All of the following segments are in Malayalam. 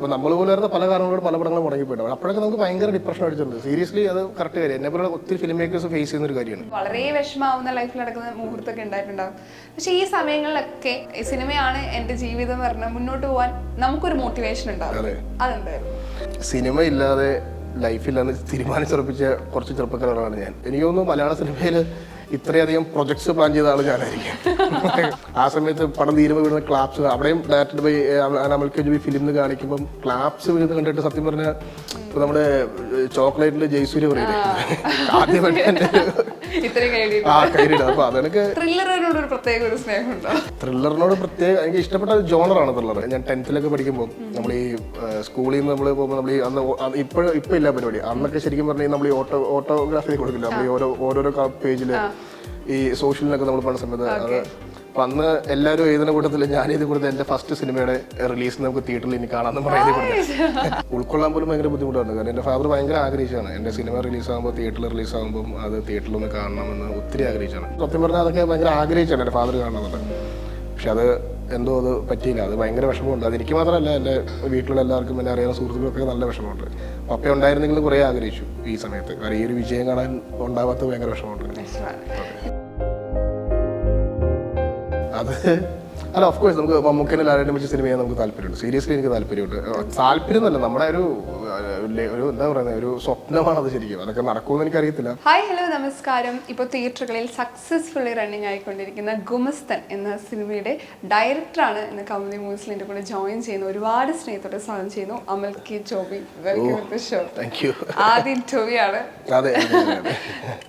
അപ്പോൾ നമ്മൾ പോലെ വരുന്ന പല കാരണങ്ങളോട് പല പടങ്ങളും മുടങ്ങിപ്പോയിട്ടുണ്ട്. അപ്പോഴൊക്കെ നമുക്ക് ഭയങ്കര ഡിപ്രഷൻ അടിച്ചിട്ടുണ്ട്. സീരിയസ്ലി അത് കറക്റ്റ് കാര്യം. എന്നെ പോലെ ഒത്തിരി ഫിലിം മേക്കേഴ്സ് ഫേസ് ചെയ്യുന്ന ഒരു കാര്യമാണ്. വളരെ വിഷമാവുന്ന ലൈഫിൽ നടക്കുന്ന മുഹൂർത്തമൊക്കെ ഉണ്ടായിട്ടുണ്ടാവും. പക്ഷേ ഈ സമയങ്ങളിലൊക്കെ ഈ സിനിമയാണ് എന്റെ ജീവിതം എന്ന് പറഞ്ഞാൽ മുന്നോട്ട് പോകാൻ നമുക്കൊരു മോട്ടിവേഷൻ ഉണ്ടാവും. അതുണ്ടായിരുന്നു സിനിമ ഇല്ലാതെ ലൈഫിൽ അന്ന് തീരുമാനിച്ചുറപ്പിച്ച കുറച്ച് ചെറുപ്പക്കാരാണ് ഞാൻ. എനിക്ക് തോന്നുന്നു മലയാള സിനിമയിൽ ഇത്രയധികം പ്രൊജക്ട്സ് പ്ലാൻ ചെയ്ത ആൾ ഞാനായിരിക്കും. ആ സമയത്ത് പടം തീരുമ്പോൾ വീഴുന്ന ക്ലാപ്സ് അവിടെയും director by K Jubi film കാണിക്കുമ്പോൾ ക്ലാപ്സ് വീഴുന്നത് കണ്ടിട്ട് സത്യം പറഞ്ഞാൽ ഇപ്പൊ നമ്മുടെ ചോക്ലേറ്റിൽ ജയ്സൂര്യ പറയില്ലേ? ആദ്യമായിട്ട് ത്രില്ലറിനോട് പ്രത്യേക ത്രില്ലറിനോട് എനിക്ക് ഇഷ്ടപ്പെട്ട ഒരു ജോണറാണ് ത്രില്ലർ ഞാൻ ടെൻത്തിലൊക്കെ പഠിക്കുമ്പോൾ നമ്മൾ ഈ സ്കൂളിൽ നിന്ന് നമ്മൾ പോകുമ്പോൾ നമ്മൾ ഈ അന്ന് ഇപ്പോഴും ഇപ്പൊ ഇല്ല പരിപാടി. അന്നൊക്കെ ശരിക്കും പറഞ്ഞാൽ നമ്മൾ ഈ ഓട്ടോ ഓട്ടോഗ്രാഫി കൊടുക്കില്ല? നമ്മൾ ഓരോ ഓരോരോ പേജിൽ ഈ സോഷ്യലിനൊക്കെ നമ്മൾ പണ സമയത്ത് അത് അപ്പൊ അന്ന് എല്ലാവരും എഴുതുന്ന കൂട്ടത്തിൽ ഞാൻ എഴുതി കൊടുത്ത എന്റെ ഫസ്റ്റ് സിനിമയുടെ റിലീസ് നമുക്ക് തിയേറ്ററിൽ ഇനി കാണാമെന്ന് പറയുന്നത് കൊടുത്തത് ഉൾക്കൊള്ളാൻ പോലും ഭയങ്കര ബുദ്ധിമുട്ടാണ്. കാരണം എന്റെ ഫാദർ ഭയങ്കര ആഗ്രഹിച്ചാണ് എന്റെ സിനിമ റിലീസ് ആകുമ്പോൾ തിയേറ്ററിൽ റിലീസ് ആകുമ്പോൾ അത് തിയേറ്ററിൽ ഒന്ന് കാണണമെന്ന് ഒത്തിരി ആഗ്രഹിച്ചാണ് സത്യം പറഞ്ഞാൽ അതൊക്കെ ഭയങ്കര ആഗ്രഹിച്ചാണ് എന്റെ ഫാദർ കാണണമെന്ന് പക്ഷെ അത് എന്തോ അത് പറ്റിയില്ല. അത് ഭയങ്കര വിഷമമുണ്ട്. അത് എനിക്ക് മാത്രമല്ല എന്റെ വീട്ടിലുള്ള എല്ലാവർക്കും എന്നെ അറിയാവുന്ന സുഹൃത്തുക്കൾക്കൊക്കെ നല്ല വിഷമമുണ്ട്. പപ്പ ഉണ്ടായിരുന്നെങ്കിൽ കുറേ ആഗ്രഹിച്ചു ഈ സമയത്ത്. കാരണം ഈ ഒരു വിജയം കാണാൻ ഉണ്ടാവാത്ത ഭയങ്കര വിഷമമുണ്ട്. അത് അല്ല ഓഫ് കോഴ്സ് നമുക്ക് മമ്മൂക്കനെ ലാലേട്ടനെ വെച്ച് സിനിമ ചെയ്യാൻ നമുക്ക് താല്പര്യമുണ്ട്. സീരിയസ്ലി എനിക്ക് താല്പര്യമുണ്ട്. താല്പര്യം എന്നല്ല നമ്മുടെ ഒരു ഒരു എന്താ പറയുന്നത് ഒരു സ്വപ്നമാണ് അത് ശരിക്കും. അതൊക്കെ നടക്കുമെന്ന് എനിക്കറിയത്തില്ല. ഹായ് ഹലോ നമസ്കാരം. ഇപ്പോൾ തിയേറ്ററുകളിൽ സക്സസ്ഫുള്ളി റണ്ണിങ് ആയിക്കൊണ്ടിരിക്കുന്ന ഗുമസ്തൻ എന്ന സിനിമയുടെ ഡയറക്ടറാണ് ഇന്ന് കൗമുദി മൂവ്സിലിന്റെ കൂടെ ജോയിൻ ചെയ്യുന്നു ഒരുപാട് സ്നേഹത്തോടെ സ്വാഗതം ചെയ്യുന്നു. Amal K Joby. Show thank you ആദ്യ ഇന്റർവ്യൂയാണ് അതെ ഇപ്പൊ.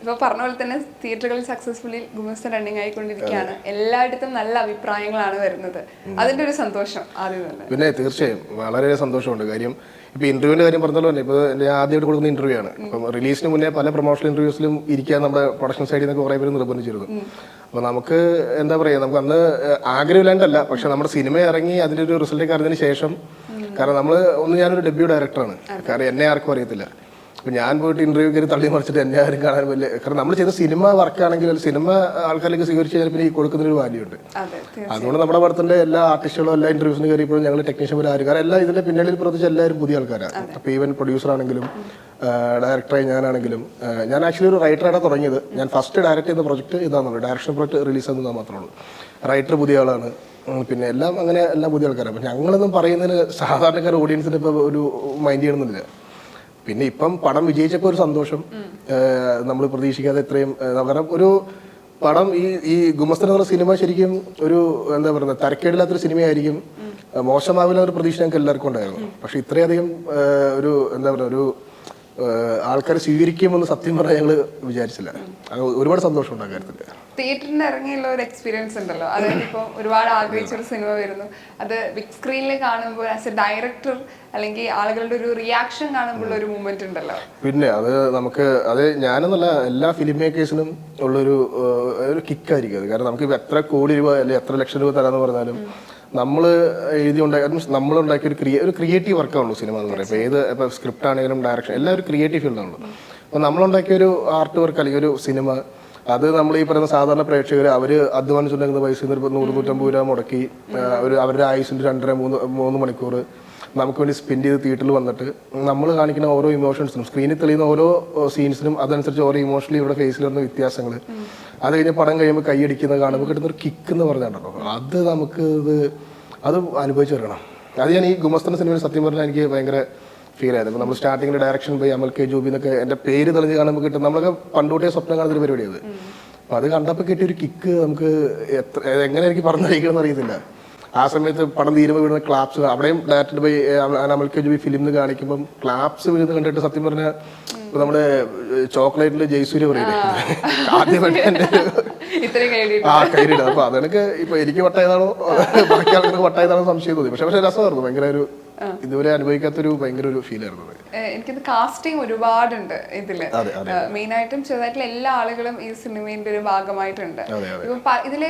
ഇപ്പോൾ പറഞ്ഞ പോലെ തന്നെ തിയേറ്ററുകളിൽ സക്സസ്ഫുള്ളി ഗുമസ്തൻ റണ്ണിങ് ആയിക്കൊണ്ടിരിക്കുകയാണ്. എല്ലായിടത്തും നല്ല അഭിപ്രായങ്ങളാണ് വരുന്നത്. അതിന്റെ ഒരു സന്തോഷം ആദ്യം തന്നെ. പിന്നെ തീർച്ചയായും വളരെ സന്തോഷമുണ്ട്. കാര്യം ഇപ്പൊ ഇന്റർവ്യൂവിന്റെ കാര്യം പറഞ്ഞല്ലോ അല്ലേ? ഇപ്പൊ ഞാൻ ആദ്യമായിട്ട് കൊടുക്കുന്ന ഇന്റർവ്യൂ ആണ്. ഇപ്പം റിലീസിന് മുന്നേ പല പ്രൊമോഷണൽ ഇന്റർവ്യൂസിലും ഇരിക്കാൻ നമ്മുടെ പ്രൊഡക്ഷൻ സൈഡിൽ നിന്നൊക്കെ കുറേ പേര് നിർബന്ധിച്ചിരുന്നു. അപ്പോൾ നമുക്ക് എന്താ പറയാ നമുക്ക് അന്ന് ആഗ്രഹമില്ലാണ്ടല്ല പക്ഷെ നമ്മുടെ സിനിമ ഇറങ്ങി അതിന്റെ ഒരു റിസൾട്ട് അറിഞ്ഞതിന് ശേഷം കാരണം നമ്മൾ ഒന്ന് ഞാനൊരു ഡെബ്യൂ ഡയറക്ടറാണ് കാരണം എന്നെ ആർക്കും അറിയത്തില്ല. അപ്പൊ ഞാൻ പോയിട്ട് ഇന്റർവ്യൂ കയറി തള്ളി മറിച്ചിട്ട് എന്നെ ആരും കാണാൻ വലിയ കാരണം നമ്മൾ ചെയ്ത സിനിമ വർക്കാണെങ്കിൽ സിനിമ ആൾക്കാരിലേക്ക് സ്വീകരിച്ചു കഴിഞ്ഞാൽ പിന്നെ ഈ കൊടുക്കുന്നൊരു വാല്യൂ ഉണ്ട്. അതുകൊണ്ട് നമ്മുടെ പടത്തിന്റെ എല്ലാ ആർട്ടിസ്റ്റുകളും എല്ലാ ഇന്റർവ്യൂസിന് കയറിയപ്പോഴും ഞങ്ങൾ ടെക്നീഷ്യൻ പോലെ ആരും. കാരണം എല്ലാം ഇതിന്റെ പിന്നണിയിൽ പ്രവർത്തിച്ച എല്ലാവരും പുതിയ ആൾക്കാരാണ്. അപ്പോൾ ഈവൻ പ്രൊഡ്യൂസർ ആണെങ്കിലും ഡയറക്ടറായി ഞാനാണെങ്കിലും ഞാൻ ആക്ച്വലി ഒരു റൈറ്ററാണ് തുടങ്ങിയത്. ഞാൻ ഫസ്റ്റ് ഡയറക്റ്റ് ചെയ്യുന്ന പ്രൊജക്ട് ഇതാണെന്നുള്ളൂ ഡയറക്ഷൻ പ്രൊജക്ട് റിലീസ് ചെയ്യുന്നത് മാത്രമേ ഉള്ളൂ. റൈറ്റർ പുതിയ ആളാണ്. പിന്നെ എല്ലാം അങ്ങനെ എല്ലാം പുതിയ ആൾക്കാരാണ്. അപ്പം ഞങ്ങളൊന്നും പറയുന്നതിന് സാധാരണക്കാർ ഓഡിയൻസിന് ഇപ്പോൾ ഒരു മൈൻഡ് ചെയ്യണമെന്നില്ല. പിന്നെ ഇപ്പം പടം വിജയിച്ചപ്പോൾ ഒരു സന്തോഷം. നമ്മൾ പ്രതീക്ഷിക്കാതെ ഇത്രയും കാരണം ഒരു പടം ഈ ഈ ഗുമസ്തൻ എന്ന സിനിമ ശരിക്കും ഒരു എന്താ പറയുക തരക്കേടില്ലാത്തൊരു സിനിമയായിരിക്കും. മോശമാവില്ല ഒരു പ്രതീക്ഷ ഞങ്ങൾക്ക് എല്ലാവർക്കും ഉണ്ടായിരുന്നു. പക്ഷെ ഇത്രയധികം ഒരു എന്താ പറയുക ഒരു ആൾക്കാർ സ്വീകരിക്കുമെന്ന് സത്യം പറഞ്ഞാൽ ഞങ്ങൾ വിചാരിച്ചില്ല. ഒരുപാട് സന്തോഷമുണ്ട് ആ കാര്യത്തിൽ തിയേറ്ററിന് ഇറങ്ങിയുള്ള ഒരു എക്സ്പീരിയൻസ് ഉണ്ടല്ലോ. അതായത് ഇപ്പോൾ ഒരുപാട് ആഗ്രഹിച്ചൊരു സിനിമ വരുന്നു. അത് ബിഗ് സ്ക്രീനിൽ കാണുമ്പോൾ ആസ് എ ഡയറക്ടർ അല്ലെങ്കിൽ ആളുകളുടെ ഒരു റിയാക്ഷൻ കാണുമ്പോൾ ഒരു മൂമെന്റ് ഉണ്ടല്ലോ. പിന്നെ അത് നമുക്ക് അത് ഞാനെന്നല്ല എല്ലാ ഫിലിം മേക്കേഴ്സിനും ഉള്ളൊരു ഒരു കിക്കായിരിക്കും അത്. കാരണം നമുക്ക് എത്ര കോടി രൂപ അല്ലെങ്കിൽ എത്ര ലക്ഷം രൂപ തരാന്ന് പറഞ്ഞാലും നമ്മൾ എഴുതി ഉണ്ടാക്കി നമ്മൾ ഉണ്ടാക്കിയ ഒരു ക്രിയേ ഒരു ക്രിയേറ്റീവ് വർക്കാണല്ലോ സിനിമ എന്ന് പറയുമ്പോൾ ഏത് ഇപ്പോൾ സ്ക്രിപ്റ്റ് ആണെങ്കിലും ഡയറക്ഷൻ എല്ലാം ഒരു ക്രിയേറ്റീവ് ഫീൽഡാണല്ലോ അപ്പോൾ നമ്മളുണ്ടാക്കിയ ഒരു ആർട്ട് വർക്ക് അല്ലെങ്കിൽ ഒരു സിനിമ അത് നമ്മൾ ഈ പറയുന്ന സാധാരണ പ്രേക്ഷകർ അവർ അധ്വാനിച്ചുണ്ടാക്കുന്ന പൈസ നൂറ് നൂറ്റമ്പത് രൂപ മുടക്കി അവർ അവരുടെ ആയുസിന്റെ രണ്ടര മൂന്ന് മൂന്ന് മണിക്കൂർ നമുക്ക് വേണ്ടി സ്പെൻഡ് ചെയ്ത് തിയേറ്ററിൽ വന്നിട്ട് നമ്മൾ കാണിക്കുന്ന ഓരോ ഇമോഷൻസിനും സ്ക്രീനിൽ തെളിയുന്ന ഓരോ സീൻസിനും അതനുസരിച്ച് ഓരോ ഇമോഷണലി ഇവിടെ ഫേസിൽ വരുന്ന വ്യത്യാസങ്ങൾ അത് കഴിഞ്ഞ് പടം കഴിയുമ്പോൾ കൈയടിക്കുന്നത് കാണുമ്പോൾ കിട്ടുന്ന ഒരു കിക്ക് എന്ന് പറഞ്ഞിട്ടുണ്ടോ അത് നമുക്ക് ഇത് അത് അനുഭവിച്ചു വരണം. അത് ഞാൻ ഈ ഗുമസ്തന സിനിമയിൽ സത്യം പറഞ്ഞാൽ എനിക്ക് ഭയങ്കര ഫീൽ ആയത് നമ്മൾ സ്റ്റാർട്ടിങ്ങിൽ ഡയറക്ഷൻ പോയി അമൽ കെ ജോബി എന്നൊക്കെ എന്റെ പേര് തെളിഞ്ഞ് കാണുമ്പോൾ കിട്ടും. നമ്മളൊക്കെ പണ്ടോട്ടേ സ്വപ്നം കാണുന്ന ഒരു പരിപാടിയത് അപ്പൊ അത് കണ്ടപ്പോൾ കിട്ടിയ ഒരു കിക്ക് നമുക്ക് എത്ര എങ്ങനെ എനിക്ക് പറഞ്ഞറിയിക്കണം അറിയത്തില്ല. ആ സമയത്ത് പടം തീരുമ്പോൾ വീടുന്ന ക്ലാപ്സ് അവിടെയും director by Amal K Joby film കാണിക്കുമ്പോൾ ക്ലാപ്സ് വീഴുന്നത് കണ്ടിട്ട് സത്യം പറഞ്ഞാൽ നമ്മുടെ ചോക്ലേറ്റിൽ ജയ്സൂര്യ പറയില്ലേ? ആദ്യമായിട്ട് കഴിഞ്ഞിട്ട് ആ കയ്യിലിടുക അപ്പൊ അതെനിക്ക് ഇപ്പൊ എനിക്ക് വട്ടായതാണോ? ബാക്കി ആൾക്കാർക്ക് വട്ടായതാണോ സംശയം തോന്നി. പക്ഷെ പക്ഷെ രസമായിരുന്നു. ഭയങ്കര ഒരു ഇതുവരെ അനുഭവിക്കാത്തൊരു ഭയങ്കര ഒരു ഫീൽ ആയിരുന്നു എനിക്കിത് കാസ്റ്റിംഗ് ഒരുപാടുണ്ട് ഇതിൽ. മെയിൻ ആയിട്ടും ചെറുതായിട്ടുള്ള എല്ലാ ആളുകളും ഈ സിനിമയുടെ ഒരു ഭാഗമായിട്ടുണ്ട്. ഇപ്പൊ ഇതിലെ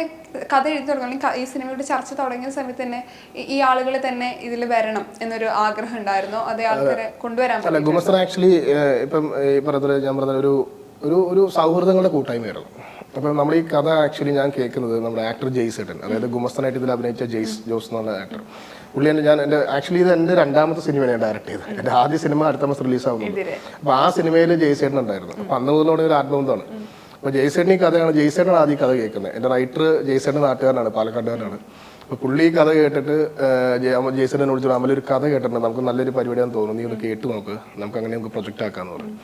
കഥ എഴുതി തുടങ്ങി ഈ സിനിമയുടെ ചർച്ച തുടങ്ങിയ സമയത്ത് തന്നെ ഈ- ആളുകൾ തന്നെ ഇതിൽ വരണം എന്നൊരു ആഗ്രഹം ഉണ്ടായിരുന്നു. അതേ ആൾക്കാരെ കൊണ്ടുവരാൻ ഗുമസ്തൻ ആക്ച്വലി ഇപ്പം ഈ പറഞ്ഞ ഞാൻ പറഞ്ഞ ഒരു ഒരു ഒരു സൗഹൃദങ്ങളുടെ കൂട്ടായ്മയായിരുന്നു. അപ്പം നമ്മൾ ഈ കഥ ആക്ച്വലി ഞാൻ കേൾക്കുന്നത് നമ്മുടെ ആക്ടർ ജെയ്സ് ഏട്ടൻ. അതായത് ഗുമസ്തനായിട്ട് ഇതിൽ അഭിനയിച്ച ജെയ്സ് ജോസ് എന്നുള്ള ആക്ടർ പുള്ളി ഞാൻ എന്റെ ആക്ച്വലി ഇത് എന്റെ രണ്ടാമത്തെ സിനിമയാണ് ഞാൻ ഡയറക്ട് ചെയ്തത്. എന്റെ ആദ്യ സിനിമ അടുത്ത മാസം റിലീസ് ആവുന്നത്. അപ്പോൾ ആ സിനിമയിൽ ജയ്സേട്ടൻ ഉണ്ടായിരുന്നു. അപ്പോൾ അന്ന് മുതലോടെ ഒരു ആത്മബന്ധമാണ്. അപ്പോൾ ജയ്സേട്ടൻ ഈ കഥയാണ് ജയ്സേട്ടനാണ് ആദ്യം കഥ കേൾക്കുന്നത്. എന്റെ റൈറ്റർ ജയ്സേട്ടൻ നാട്ടുകാരനാണ് പാലക്കാട്ടുകാരനാണ്. അപ്പോൾ പുള്ളി ഈ കഥ കേട്ടിട്ട് ജയ്സേട്ടനെ വിളിച്ചു അമലൊരു കഥ കേട്ടിട്ടുണ്ട്. നമുക്ക് നല്ലൊരു പരിപാടിയാണെന്ന് തോന്നുന്നു. നീ ഒന്ന് കേട്ട് നോക്ക്. നമുക്ക് അങ്ങനെ നമുക്ക് പ്രൊജക്റ്റ് ആക്കാമെന്ന് പറഞ്ഞു.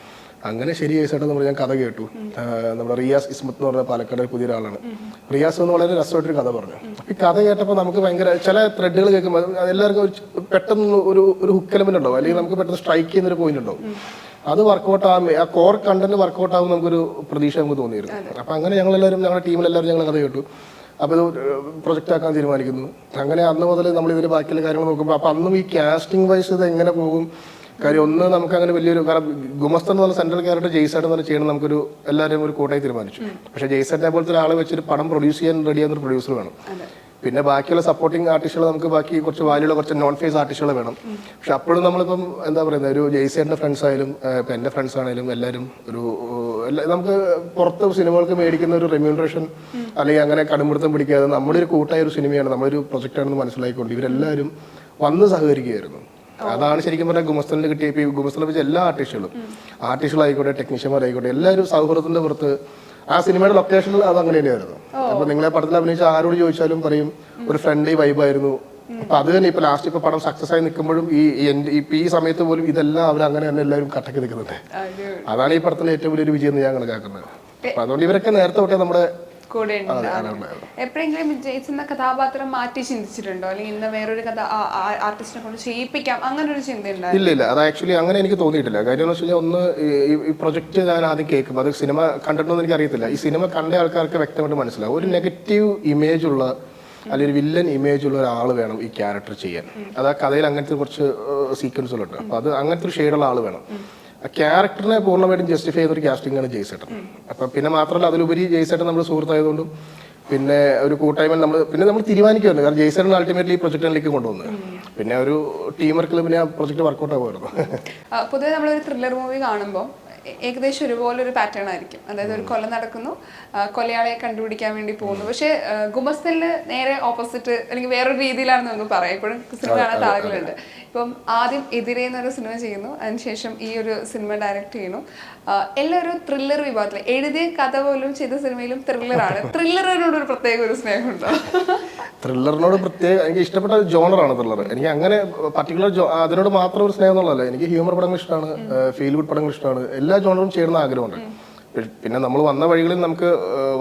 അങ്ങനെ ശരി ജയ്സേട്ടൻ നമ്മൾ ഞാൻ കഥ കേട്ടു. നമ്മുടെ റിയാസ് ഇസ്മത്ത് എന്ന് പറഞ്ഞ പാലക്കാട് പുതിയ ഒരാളാണ്. റിയാസ് എന്ന് വളരെ രസമായിട്ടൊരു കഥ പറഞ്ഞു. ഈ കഥ കേട്ടപ്പോൾ നമുക്ക് ഭയങ്കര ചില ത്രെഡുകൾ കേൾക്കുമ്പോൾ എല്ലാവർക്കും ഒരു പെട്ടെന്ന് ഒരു ഒരു ഹുക്കലമെന്റ് ഉണ്ടാവും. അല്ലെങ്കിൽ നമുക്ക് പെട്ടെന്ന് സ്ട്രൈക്ക് ചെയ്യുന്ന ഒരു പോയിന്റ് ഉണ്ടാവും. അത് വർക്കൗട്ട് ആകും ആ കോർ കണ്ടന്റ് വർക്കൗട്ട് ആകും നമുക്കൊരു പ്രതീക്ഷ നമുക്ക് തോന്നിയിരുന്നു. അപ്പം അങ്ങനെ ഞങ്ങളെല്ലാവരും ഞങ്ങളുടെ ടീമിലെല്ലാവരും ഞങ്ങൾ കഥ കേട്ടു. അപ്പോൾ ഇത് പ്രൊജക്റ്റ് ആക്കാൻ തീരുമാനിക്കുന്നു. അങ്ങനെ അന്ന് മുതൽ നമ്മൾ ഇതിന്റെ ബാക്കിയുള്ള കാര്യങ്ങൾ നോക്കുമ്പോൾ അപ്പൊ അന്നും ഈ കാസ്റ്റിംഗ് വൈസ് ഇത് എങ്ങനെ പോകും? കാര്യം ഒന്ന് നമുക്ക് അങ്ങനെ വലിയൊരു കാരണം ഗുമസ്ത എന്ന് പറഞ്ഞ സെൻട്രൽ ക്യാരക്ടർ ജയ്സേട്ടൻ എന്ന് പറഞ്ഞ ചെയ്യണം നമുക്കൊരു എല്ലാവരും ഒരു കൂട്ടായി തീരുമാനിച്ചു. പക്ഷേ ജയ്സേട്ടനെ പോലത്തെ ഒരാളെ വെച്ചൊരു പടം പ്രൊഡ്യൂസ് ചെയ്യാൻ റെഡിയാകുന്ന ഒരു പ്രൊഡ്യൂസർ വേണം. പിന്നെ ബാക്കിയുള്ള സപ്പോർട്ടിംഗ് ആർട്ടിസ്റ്റുകൾ നമുക്ക് ബാക്കി കുറച്ച് വാല്യുള്ള കുറച്ച് നോൺ ഫേസ് ആർട്ടിസ്റ്റുകൾ വേണം പക്ഷെ അപ്പോഴും നമ്മളിപ്പം എന്താ പറയുന്നത് ഒരു ജയ്സേട്ടന്റെ ഫ്രണ്ട്സ് ആയാലും ഇപ്പം എന്റെ ഫ്രണ്ട്സ് ആണെങ്കിലും എല്ലാവരും ഒരു നമുക്ക് പുറത്ത് സിനിമകൾക്ക് മേടിക്കുന്ന ഒരു റെമ്യൂണറേഷൻ അല്ലെങ്കിൽ അങ്ങനെ കടുംപിടുത്തം പിടിക്കാതെ നമ്മുടെ ഒരു കൂട്ടായ ഒരു സിനിമയാണ് നമ്മളൊരു പ്രൊജക്റ്റാണെന്ന് മനസ്സിലാക്കിക്കൊണ്ട് ഇവരെല്ലാവരും വന്ന് സഹകരിക്കുകയായിരുന്നു. അതാണ് ശരിക്കും പറഞ്ഞാൽ ഗുമസ്തനിൽ കിട്ടിയ ഇപ്പൊ ഈ ഗുമസ്തനിൽ വെച്ച എല്ലാ ആർട്ടിസ്റ്റുകളും ആർട്ടിസ്റ്റുകളായിക്കോട്ടെ ടെക്നീഷ്യന്മാരായിക്കോട്ടെ എല്ലാവരും സൗഹൃദത്തിന്റെ പുറത്ത് ആ സിനിമയുടെ ലൊക്കേഷനിൽ അത് അങ്ങനെ തന്നെയായിരുന്നു. അപ്പൊ നിങ്ങളെ പടത്തിൽ അഭിനയിച്ച ആരോട് ചോദിച്ചാലും പറയും ഒരു ഫ്രണ്ട്ലി വൈബായിരുന്നു അപ്പൊ അത് തന്നെ ഇപ്പൊ ലാസ്റ്റ് ഇപ്പൊ പടം സക്സസ് ആയി നിൽക്കുമ്പോഴും ഈ ഇപ്പൊ ഈ സമയത്ത് പോലും ഇതെല്ലാം അവർ അങ്ങനെ തന്നെ എല്ലാവരും കട്ടക്ക് നിൽക്കുന്നുണ്ട് അതാണ് ഈ പടത്തിന്റെ ഏറ്റവും വലിയൊരു വിജയം എന്ന് ഞാൻ കണക്കാക്കുന്നത്. അപ്പൊ അതുകൊണ്ട് ഇവരൊക്കെ നേരത്തെ തൊട്ടേ നമ്മുടെ കൂടെ എപ്പോഴെങ്കിലും ജെയ്സ് കഥാപാത്രം മാറ്റി ചിന്തിച്ചിട്ടുണ്ടോ? അല്ലെങ്കിൽ ഇന്ന് വേറൊരു കഥ ആർട്ടിസ്റ്റിനെ കൊണ്ട് ചെയ്യിപ്പിക്കാം. അങ്ങനെ ഒരു ചിന്ത ഇല്ല ഇല്ല. അത് ആക്ച്വലി അങ്ങനെ എനിക്ക് തോന്നിയിട്ടില്ല. കാര്യം എന്ന് വെച്ച് കഴിഞ്ഞാൽ ഒന്ന് ഈ- പ്രൊജക്റ്റ് പ്രൊജക്ട് ഞാൻ ആദ്യം കേൾക്കും അത് സിനിമ കണ്ടിട്ടുണ്ടോ എനിക്ക് അറിയത്തില്ല ഈ സിനിമ കണ്ട ആൾക്കാർക്ക് വ്യക്തമായിട്ട് മനസ്സിലാവും. ഒരു നെഗറ്റീവ് ഇമേജ് ഉള്ള അല്ലെങ്കിൽ ഒരു വില്ലൻ ഇമേജ് ഉള്ള ഒരാൾ വേണം ഈ ക്യാരക്ടർ ചെയ്യാൻ. അത് ആ കഥയിൽ അങ്ങനത്തെ കുറച്ച് സീക്വൻസുകളുണ്ട് അപ്പൊ അത് അങ്ങനത്തെ ഒരു ഷെയ്ഡുള്ള ആൾ വേണം. ആ ക്യാരക്ടറിനെ പൂർണമായിട്ടും ജസ്റ്റിഫൈ ചെയ്ത ഒരു കാസ്റ്റിംഗ് ആണ് ജയ്സേട്ടൻ അപ്പൊ പിന്നെ മാത്രമല്ല അതിലുപരി ജയ്സേട്ടൻ നമ്മുടെ സുഹൃത്തായതുകൊണ്ടും പിന്നെ ഒരു കൂട്ടായ്മ നമ്മൾ പിന്നെ നമ്മൾ തീരുമാനിക്കുമായിരുന്നു കാരണം ജയ്സേട്ടൻ അൾട്ടിമേറ്റ്ലി ഈ പ്രൊജക്റ്റിലേക്ക് കൊണ്ടുവന്നത്. പിന്നെ ഒരു ടീം വർക്കിൽ പിന്നെ ആ പ്രൊജക്ട് വർക്കൗട്ട് ആകുമായിരുന്നു പൊതുവെ നമ്മളൊരു ത്രില്ലർ മൂവി കാണുമ്പോൾ ഏകദേശം ഒരുപോലെ ഒരു പാറ്റേൺ ആയിരിക്കും. അതായത് ഒരു കൊല നടക്കുന്നു. കൊലയാളെ കൊലയാളിയെ കണ്ടുപിടിക്കാൻ വേണ്ടി പോകുന്നു. പക്ഷേ ഗുമസ്തലിന് നേരെ ഓപ്പോസിറ്റ് അല്ലെങ്കിൽ വേറൊരു രീതിയിലാണെന്ന് നമുക്ക് പറയാം. ഇപ്പോഴും സിനിമ കാണാത്ത ആളുകളുണ്ട്. ഇപ്പം ആദ്യം എതിരെ എന്നൊരു സിനിമ ചെയ്യുന്നു. അതിനുശേഷം ഈ ഒരു സിനിമ ഡയറക്റ്റ് ചെയ്യുന്നു. എല്ലാം ഒരു ത്രില്ലർ വിഭാഗത്തിൽ എഴുതിയ കഥ പോലും ചെയ്ത സിനിമയിലും ത്രില്ലറാണ് ത്രില്ലറിനോട് ഒരു പ്രത്യേക ഒരു സ്നേഹമുണ്ടോ? ത്രില്ലറിനോട് പ്രത്യേക എനിക്ക് ഇഷ്ടപ്പെട്ട ഒരു ജോണറാണ് ത്രില്ലർ എനിക്ക് അങ്ങനെ പർട്ടിക്കുലർ അതിനോട് മാത്രം ഒരു സ്നേഹം എന്നുള്ളതല്ല. എനിക്ക് ഹ്യൂമർ പടങ്ങൾ ഇഷ്ടമാണ് ഫീൽ ഗുഡ് പടങ്ങൾ ഇഷ്ടമാണ്. എല്ലാ ജോണറും ചേരുന്ന ആഗ്രഹമുണ്ട്. പിന്നെ നമ്മൾ വന്ന വഴികളിൽ നമുക്ക്